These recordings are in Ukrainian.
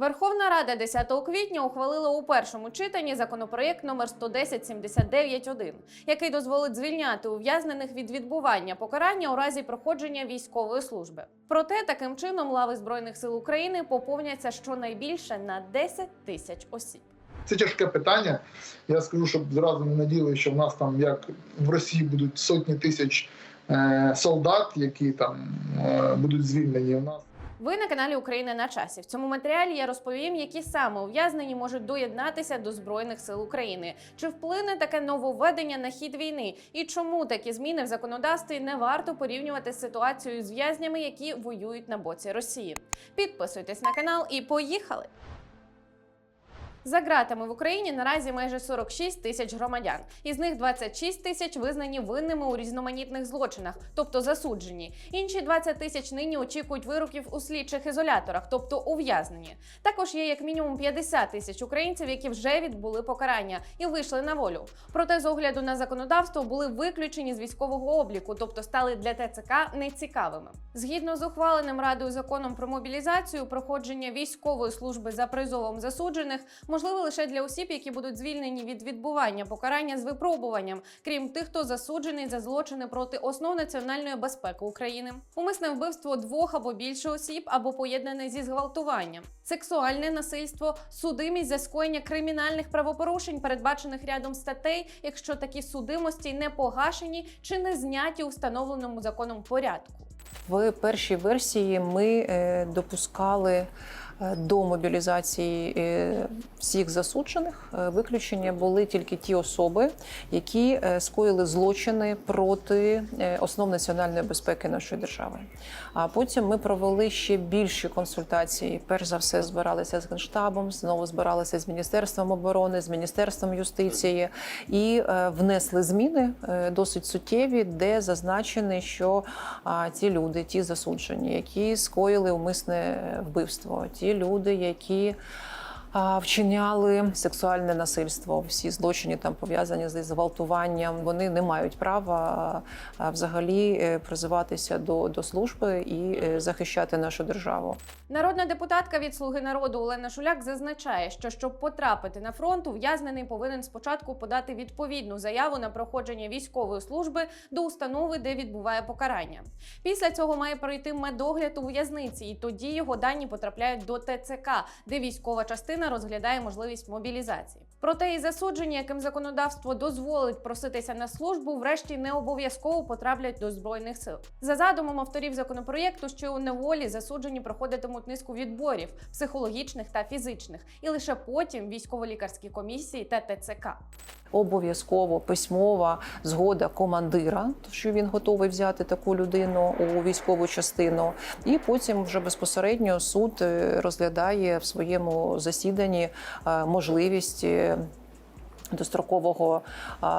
Верховна Рада 10 квітня ухвалила у першому читанні законопроєкт номер 11079.1, який дозволить звільняти ув'язнених від відбування покарання у разі проходження військової служби. Проте таким чином лави збройних сил України поповняться щонайбільше на 10 тисяч осіб. Це тяжке питання. Я скажу, щоб зразу не наділи, що в нас там, як в Росії, будуть сотні тисяч е, солдат, які там е, будуть звільнені. У нас Ви на каналі Україна на часі. В цьому матеріалі я розповім, які саме ув'язнені можуть доєднатися до збройних сил України. Чи вплине таке нововведення на хід війни? І чому такі зміни в законодавстві не варто порівнювати з ситуацією з в'язнями, які воюють на боці Росії? Підписуйтесь на канал і поїхали! За ґратами в Україні наразі майже 46 тисяч громадян. Із них 26 тисяч визнані винними у різноманітних злочинах, тобто засуджені. Інші 20 тисяч нині очікують вироків у слідчих ізоляторах, тобто ув'язнені. Також є як мінімум 50 тисяч українців, які вже відбули покарання і вийшли на волю. Проте з огляду на законодавство були виключені з військового обліку, тобто стали для ТЦК нецікавими. Згідно з ухваленим радою законом про мобілізацію, проходження військової служби за призовом засуджених можливо лише для осіб, які будуть звільнені від відбування покарання з випробуванням, крім тих, хто засуджений за злочини проти основ національної безпеки України, умисне вбивство двох або більше осіб, або поєднане зі зґвалтуванням, сексуальне насильство, судимість за скоєння кримінальних правопорушень, передбачених рядом статей, якщо такі судимості не погашені чи не зняті у встановленому законом порядку. В першій версії ми е, допускали до мобілізації е, всіх засуджених. Е, Виключення були тільки ті особи, які е, скоїли злочини проти е, основ національної безпеки нашої держави. А потім ми провели ще більші консультації. Перш за все, збиралися з генштабом, знову збиралися з міністерством оборони, з міністерством юстиції і е, внесли зміни е, досить суттєві, де зазначені, що ті люди, ті засуджені, які скоїли умисне вбивство, ті люди, які Вчиняли сексуальне насильство, всі злочини там пов'язані з зґвалтуванням. Вони не мають права взагалі е, призиватися до, до служби і е, захищати нашу державу. Народна депутатка від Слуги народу Олена Шуляк зазначає, що щоб потрапити на фронт, ув'язнений повинен спочатку подати відповідну заяву на проходження військової служби до установи, де відбуває покарання. Після цього має пройти медогляд у в'язниці, і тоді його дані потрапляють до ТЦК, де військова частина розглядає можливість мобілізації. Проте і засуджені, яким законодавство дозволить проситися на службу, врешті не обов'язково потраплять до збройних сил. За задумом авторів законопроєкту, що у неволі засуджені проходитимуть низку відборів психологічних та фізичних, і лише потім військово-лікарські комісії та ТЦК. Обов'язково письмова згода командира, що він готовий взяти таку людину у військову частину, і потім вже безпосередньо суд е, розглядає в своєму засіданні е, можливість. е, Дострокового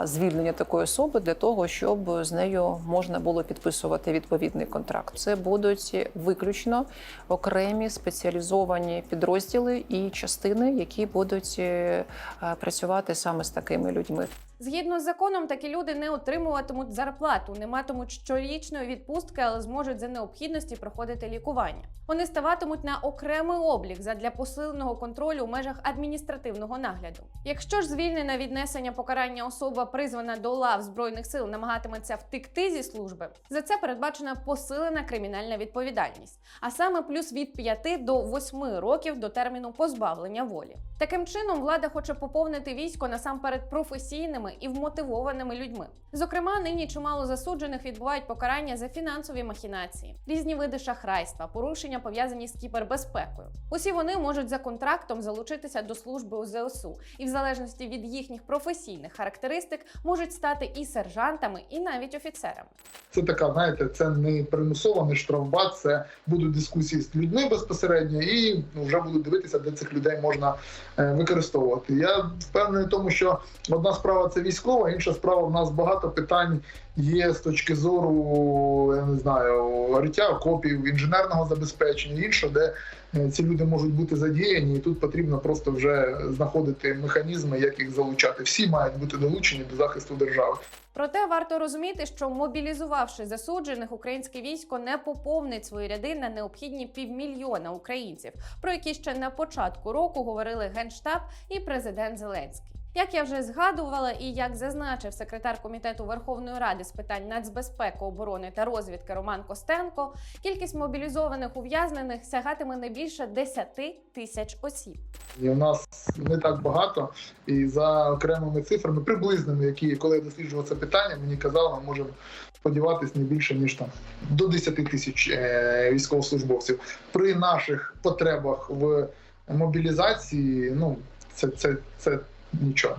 звільнення такої особи для того, щоб з нею можна було підписувати відповідний контракт. Це будуть виключно окремі спеціалізовані підрозділи і частини, які будуть е, е, працювати саме з такими людьми. Згідно з законом, такі люди не отримуватимуть зарплату, не матимуть щорічної відпустки, але зможуть за необхідності проходити лікування. Вони ставатимуть на окремий облік задля посиленого контролю у межах адміністративного нагляду. Якщо ж звільнена від несення покарання особа, призвана до лав збройних сил, намагатиметься втекти зі служби, за це передбачена посилена кримінальна відповідальність, а саме плюс від 5 до 8 років до терміну позбавлення волі. Таким чином, влада хоче поповнити військо насамперед професійними і вмотивованими людьми. Зокрема, нині чимало засуджених відбувають покарання за фінансові махінації, різні види шахрайства, порушення пов'язані з кібербезпекою. Усі вони можуть за контрактом залучитися до служби у ЗСУ, і в залежності від їхніх професійних характеристик можуть стати і сержантами, і навіть офіцерами. це така, знаєте, це не примусова, не штрафбат, це будуть дискусії з людьми безпосередньо, і вже будуть дивитися, де цих людей можна е, використовувати. Я впевнений в тому, що одна справа це військова. Інша справа, в нас багато питань є з точки зору, я не знаю, риття окопів, інженерного забезпечення, іншого, де е, ці люди можуть бути задіяні, і тут потрібно просто вже знаходити механізми, як їх залучати. Всі мають бути долучені до захисту держави. Проте варто розуміти, що мобілізувавши засуджених, українське військо не поповнить свої ряди на необхідні півмільйона українців, про які ще на початку року говорили генштаб і президент Зеленський. Як я вже згадувала, і як зазначив секретар комітету Верховної Ради з питань нацбезпеки, оборони та розвідки Роман Костенко, кількість мобілізованих ув'язнених сягатиме не більше 10 тисяч осіб. І у нас не так багато. І за окремими цифрами, приблизними, які коли я досліджував це питання, мені казали, ми можемо сподіватися не більше ніж там до 10 тисяч е, військовослужбовців. При наших потребах в мобілізації, ну це, це, це нічого.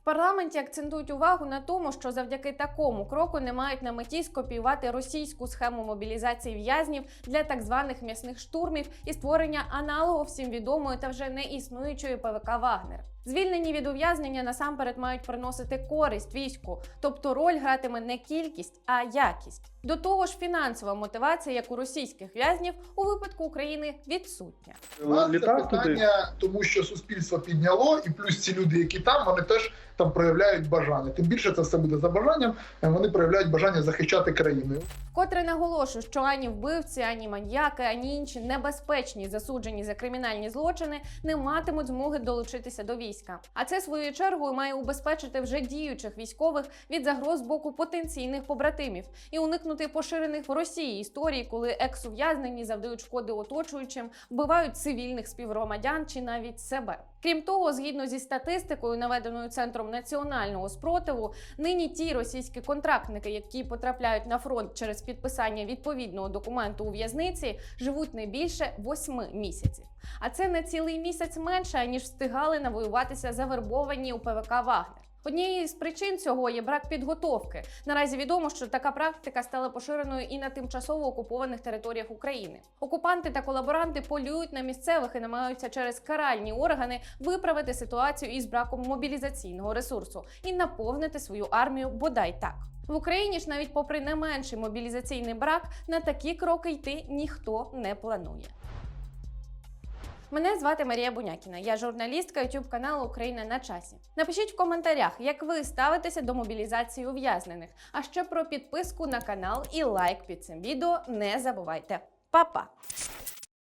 В парламенті акцентують увагу на тому, що завдяки такому кроку не мають на меті скопіювати російську схему мобілізації в'язнів для так званих м'ясних штурмів і створення аналогу всім відомої та вже не існуючої ПВК Вагнер. Звільнені від ув'язнення насамперед мають приносити користь війську, тобто роль гратиме не кількість, а якість. До того ж, фінансова мотивація, як у російських в'язнів, у випадку України відсутня. Це питання, тому що суспільство підняло, і плюс ці люди, які там, вони теж там проявляють бажання. Тим більше це все буде за бажанням. е, Вони проявляють бажання захищати країну. Вкотре наголошую, що ані вбивці, ані маньяки, ані інші небезпечні засуджені за кримінальні злочини не матимуть змоги долучитися до війська. А це своєю чергою має убезпечити вже діючих військових від загроз боку потенційних побратимів і уникнути поширених в Росії історій, коли екс-ув'язнені завдають шкоди оточуючим, вбивають цивільних співгромадян чи навіть себе. Крім того, згідно зі статистикою, наведеною центром національного спротиву, Нині ті російські контрактники, які потрапляють на фронт через підписання відповідного документу у в'язниці, живуть не більше восьми місяців. А це на цілий місяць менше ніж встигали навоюватися завербовані у ПВК Вагнер. Однією з причин цього є брак підготовки. Наразі відомо, що така практика стала поширеною і на тимчасово окупованих територіях України. Окупанти та колаборанти полюють на місцевих і намагаються через каральні органи виправити ситуацію із браком мобілізаційного ресурсу і наповнити свою армію бодай так. В Україні ж навіть попри не менший мобілізаційний брак на такі кроки йти ніхто не планує. Мене звати Марія Бунякіна. Я журналістка YouTube каналу Україна на часі. Напишіть в коментарях, як ви ставитеся до мобілізації ув'язнених. А ще про підписку на канал і лайк під цим відео не забувайте. Па-па!